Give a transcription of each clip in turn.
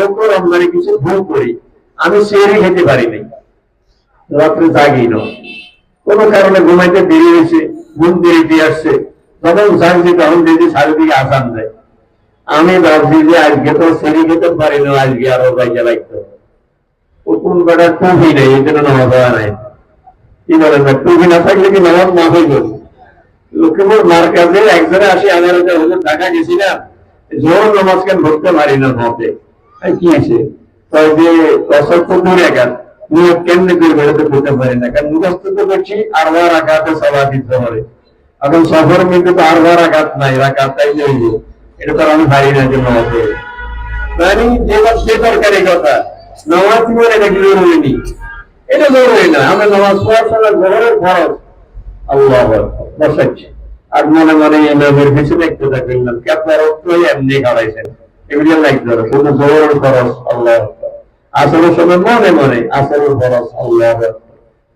কেউ কেউ কিছু ভুল করি, আমি সেরে খেতে পারি নাই। রাত্রে জাগি না। কোনো কারণে ঘুমাইতে দেরি হয়েছে, ঘুম দেরিতে আসছে। তখন জাগছি তখন দেখি চারিদিকে আসান দেয়। আমি ভাবছি যে আজকে তো সেরি খেতে পারি না, আজকে আরও বাইকে লাগতো। ও কোন বেটা টুপি নেই, এই জন্য নামাজ হয় নাই। কি বলেন না টুপি না থাকলে কি নামাজ মাফ হইব? লক্ষ্মীপুর মার্কাজে একজনে আসি আমার ঢাকা গেছিলাম জোর নামাজ কেন ধরতে পারি না আর না। না মানে না? আর মনে মনে ইমামের পিছনে একটু দেখলাম কি আপনার অর্থই এমনি খাওয়াইছেন এগুলো লাগতে হবে শুধু জোর খরচ আল্লাহ আসলে সময় মনে মনে আসলে খরচ আল্লাহ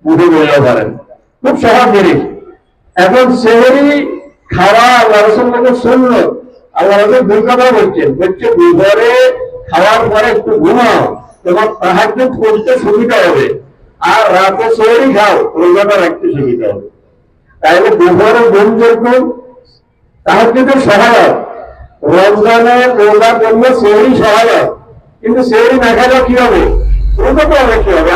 মুখে বলতে পারেন। খুব সহজ জিনিস। এখন সেহরি খাওয়া আল্লাহ রসুল শূন্য আল্লাহ রসুল দুই কথা বলছেন। বলছে, দুপুরে খাওয়ার পরে একটু ঘুমাও। তোমার তাহাজ্জুদ করতে সুবিধা হবে। আর রাতে সেহরি খাও, রোজাটা রাখতে সুবিধা হবে। তাইলে দুপুরে ঘুম যেরকম তাহাজ্জুদের সহায়ক রমজানে রোজা করলে সেহরি সহায়ক কিন্তু সেহরি না খেলে কি হবে রোজা তো অনেক কি হবে